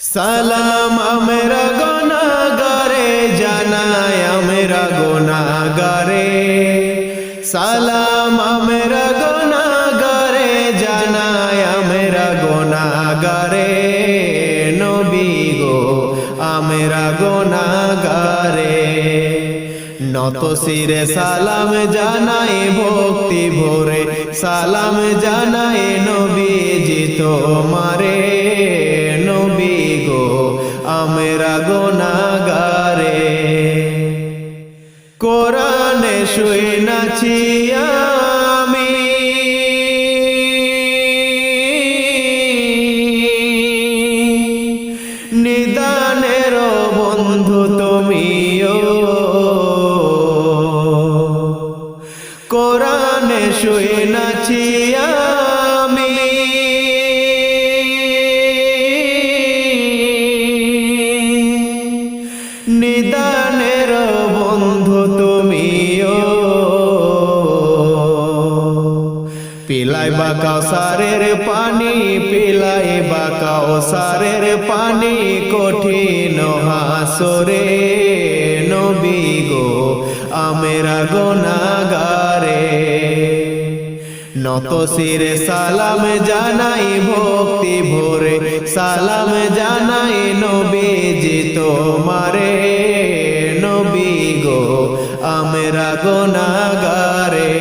সালাম আমরা গোনাগারে জানাই আমরা গোনাগারে সালাম আমরা গোনাগারে জানাই আমরা গোনাগারে নবী গো, আমরা গোনাগারে নত শিরে সালাম জানাই, ভক্তি ভোরে। সালাম জানাই নবীজি তোমারে। নবী গো আমরা গোনাগারে। কোরআনে শুয়ে নাছি কাউসারের পানি পিলাই বা কাউসারের পানি কঠিন হাসরে। নবী গো, আমেরা গোনাগারে নত শিরে সালাম জানাই ভক্তি ভোরে, সালাম জানাই নবীজি তোমারে। নবী গো, আমরা গোনাগারে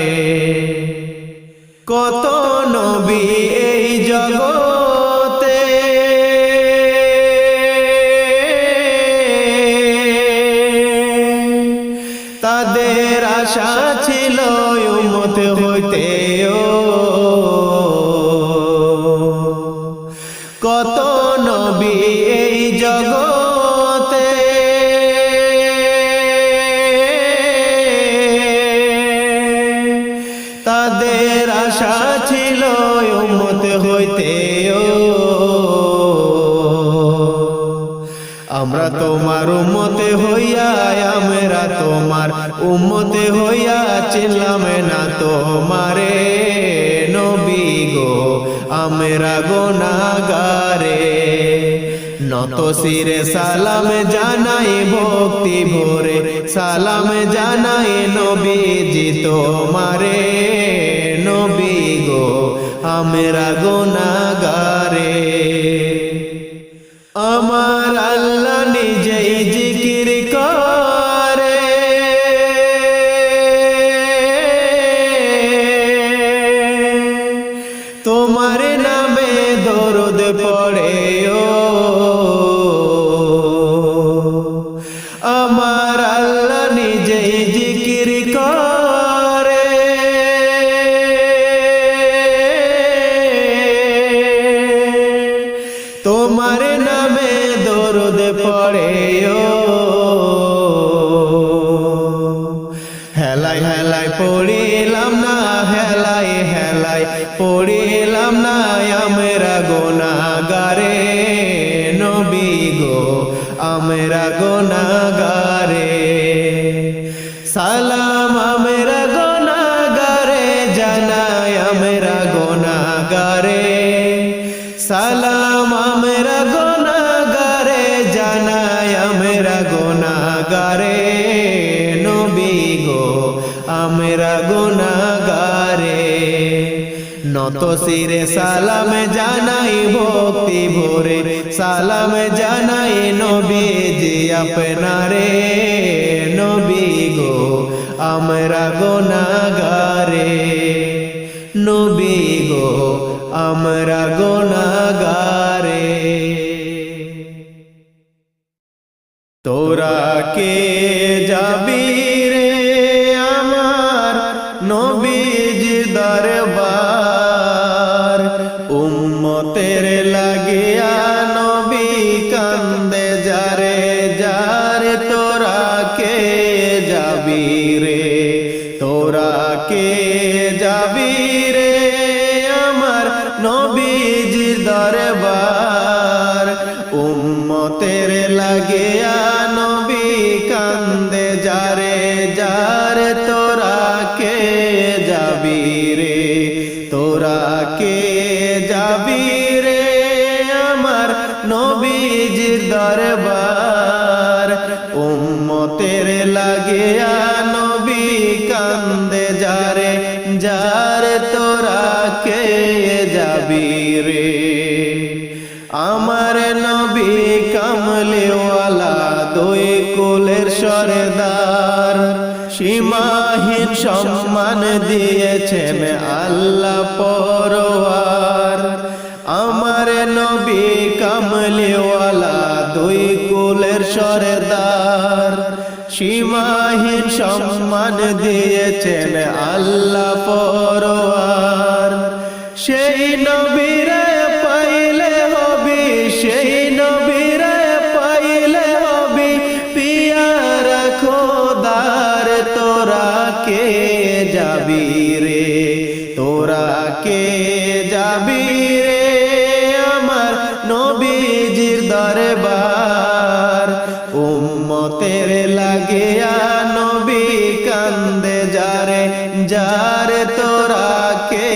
কত নবী এই জগতে। তাদের আশা ছিল উম্মত হইতে কত নবী এই জগতে। তাদের আশা ছিল উম্মত হইতে আমরা তোমার উম্মতে হইয়া, আমরা তোমার উম্মতে হইয়া চিনলাম না তোমারে নবী গো, আমরা গোনাগারে নত শিরে সালাম জানাই, ভক্তি ভোরে সালাম জানাই নবীজি তোমারে। নবী গো, আমরা গোনাগারে আমার আল্লাহ নিজেই জিকির করে। তোমার নামে দরদ পড়ে ও আমার আল্লাহ হেলাই হেলাই পড়িলাম না, হেলাই হেলাই পড়িলাম না, আমরা গোনাগারে নবী গো, আমরা গোনাগারে সালাম, আমরা গোনাগারে জানাই, আমরা গোনাগারে সালাম, আমরা গোনাগারে জানাই, আমরা গোনাগারে গোনাগারে নত শিরে সালাম জানাই ভক্তি ভোরে। সালাম জানাই নবীজি আপনারে। নবী গো, আমরা গোনাগারে নবী গো, আমরা গোনাগারে তোরা কে যাবি যাবি রে? তোরা কে যাবি রে? আমার নবীজির দরবার উম্মতের নবী যাবি রে আমার নবী কামলিওয়ালা দুই কুলের সরদার, সীমাহীন সম্মান দিয়েছেন আল্লাহ পরওয়ার আমার নবী কামলিওয়ালা দুই কুলের সরদার, সীমাহীন সম্মান দিয়েছেন আল্লাহ পরওয়ার সেই নবীরে পাইলে হবি, সেই নবীরে পাইলে হবি। পিয়ার খোদার, তোরা কে যাবি রে? তোরা কে যাবি রে? আমার নবীজির দরবার, উম্মতের লাগিয়া নবী কান্দে যারে তোরা কে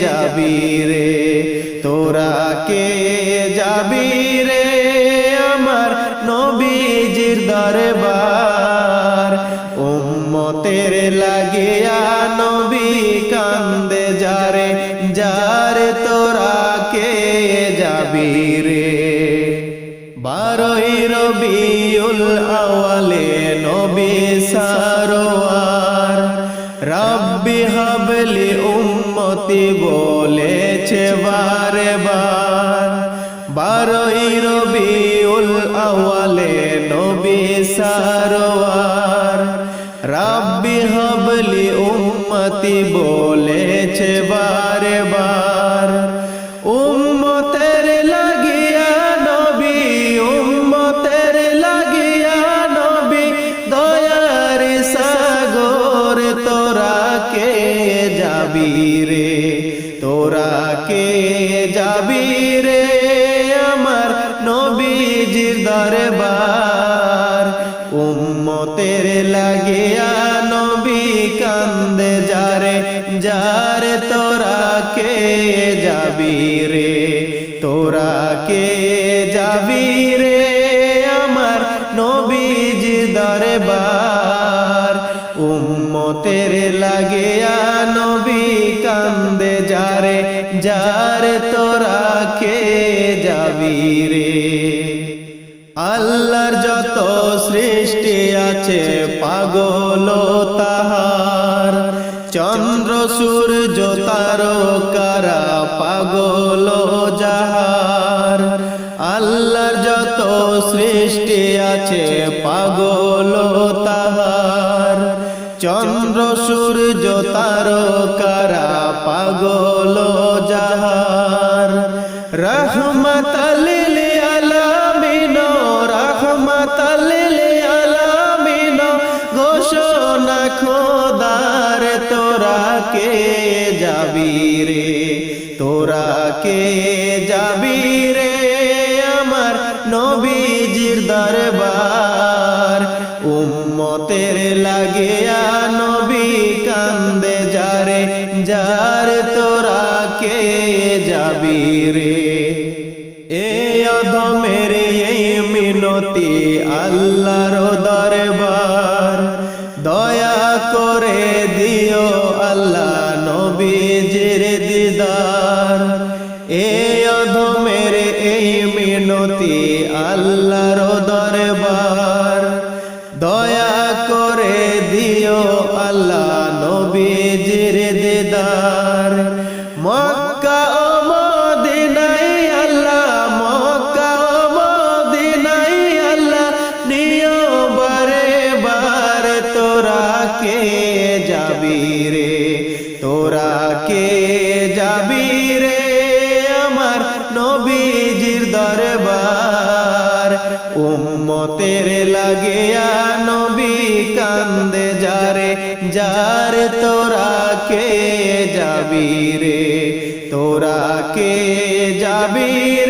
যাবি রে? তোরা কে যাবি রে? আমার নবীজির দরবার। উম্মতের লাগিয়া নবী কান্দে যারে যারে তোরা কে যাবি রে? বারোই রবিউল আওয়ালে উম্মতি বলেছে বারে বার বারোই রবি উল আওয়ালে নবী সারোয়ার। রাব্বি হবলি উম্মতি বলেছে উম্মতের লাগিয়া নবী কান্দে, যারে যারে তোরা কে যাবি রে? তোরা কে যাবি রে আমার নবীজি দরবার? উম্মতের লাগিয়া নবী কান্দে, যারে যারে তোরা কে যাবি রে? আল্লাহর যত সৃষ্টি আছে পাগল তাহার। চন্দ্র, সূর্য, তারকারা পাগল যাহার। আল্লাহর যত সৃষ্টি আছে পাগল তাহার। চন্দ্র, সূর্য, তারকারা পাগল যাহার। আলামিন তোরা কে যাবি রে? তোরা কে যাবি রে? আমার নবীজির দরবার উম্মতের করে দিও আল্লাহ নবীজির দিদার। এ অধমের এই মিনতি আল্লাহর দরবার। দয়া করে দিও আল্লাহ নবীজির দিদার। নবীজির দরবার। উম্মতের লাগিয়া নবী কান্দে, যারে, যার তোরা কে যাবি রে? তোরা কে যাবি